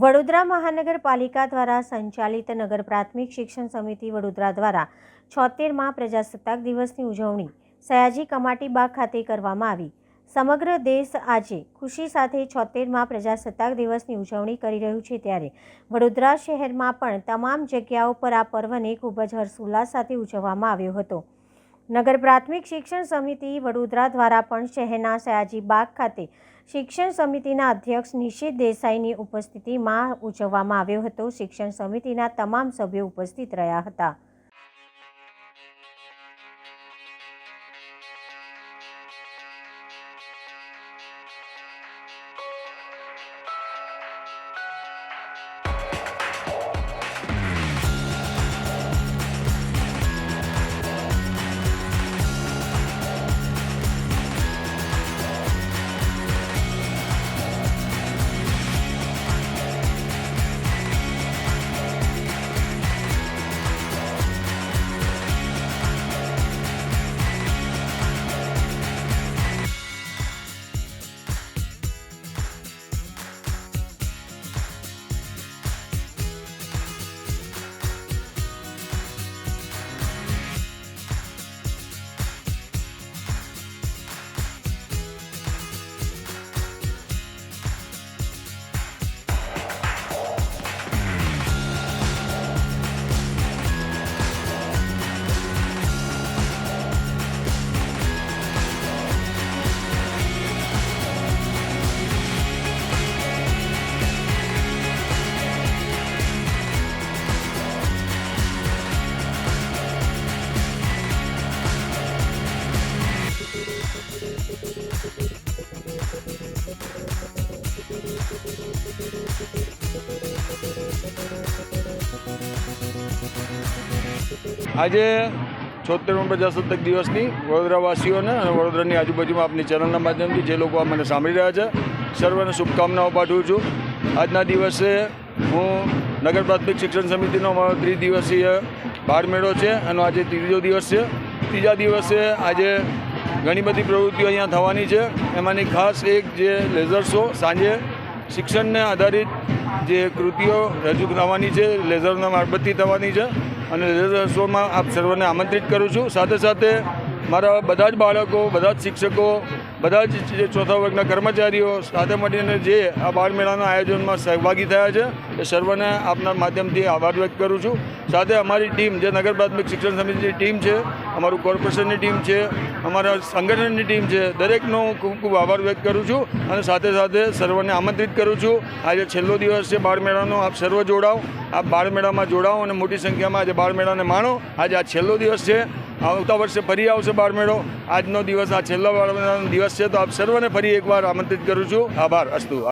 વડોદરા મહાનગરપાલિકા દ્વારા સંચાલિત નગર પ્રાથમિક શિક્ષણ સમિતિ વડોદરા દ્વારા છોતેરમાં પ્રજાસત્તાક દિવસની ઉજવણી સયાજી કમાટી બાગ ખાતે કરવામાં આવી. સમગ્ર દેશ આજે ખુશી સાથે છોતેરમાં પ્રજાસત્તાક દિવસની ઉજવણી કરી રહ્યું છે ત્યારે વડોદરા શહેરમાં પણ તમામ જગ્યાઓ પર આ પર્વને ખૂબ જ હર્ષોલ્લાસ સાથે ઉજવવામાં આવ્યો હતો. નગર પ્રાથમિક શિક્ષણ સમિતિ વડોદરા દ્વારા પણ શહેરના સયાજીબાગ ખાતે શિક્ષણ સમિતિના અધ્યક્ષ નિશિત દેસાઈની ઉપસ્થિતિમાં ઉજવવામાં આવ્યો હતો. શિક્ષણ સમિતિના તમામ સભ્યો ઉપસ્થિત રહ્યા હતા. આજે છોતેરમો પ્રજાસત્તાક દિવસની વડોદરાવાસીઓને અને વડોદરાની આજુબાજુમાં આપની ચેનલના માધ્યમથી જે લોકો મને સાંભળી રહ્યા છે, સર્વને શુભકામનાઓ પાઠવું છું. આજના દિવસે હું નગર પ્રાથમિક શિક્ષણ સમિતિનો અમારો ત્રિદિવસીય બાળમેળો છે એનો આજે ત્રીજો દિવસ છે. ત્રીજા દિવસે આજે ઘણી બધી પ્રવૃત્તિઓ અહીંયા થવાની છે. એમાંની ખાસ એક જે લેઝર શો સાંજે શિક્ષણને આધારિત જે કૃતિઓ રજૂ થવાની છે લેઝરના મારફતથી થવાની છે અને લેઝર શોમાં આપ સર્વને આમંત્રિત કરું છું. સાથે સાથે મારા બધા જ બાળકો, બધા જ શિક્ષકો, બધા જ ચોથા વર્ગના કર્મચારીઓ સાથે મળીને જે આ બાળમેળાના આયોજનમાં સહભાગી થયા છે, એ સર્વને આપના માધ્યમથી આભાર વ્યક્ત કરું છું. સાથે અમારી ટીમ, જે નગર પ્રાથમિક શિક્ષણ સમિતિની ટીમ છે, અમારું કોર્પોરેશનની ટીમ છે, અમારા સંગઠનની ટીમ છે, દરેકનો ખૂબ ખૂબ આભાર વ્યક્ત કરું છું અને સાથે સાથે સર્વને આમંત્રિત કરું છું. આજે છેલ્લો દિવસ છે બાળમેળાનો આપ સર્વ જોડાઓ. આપ બાળમેળામાં જોડાઓ અને મોટી સંખ્યામાં આજે બાળમેળાને માણો. આજે આ છેલ્લો દિવસ છે. આવતા વર્ષે ફરી આવશે બાળમેળો આજનો દિવસ, આ છેલ્લો દિવસ છે, તો આપ સર્વને ફરી એકવાર આમંત્રિત કરું છું. આભાર, અસ્તુ.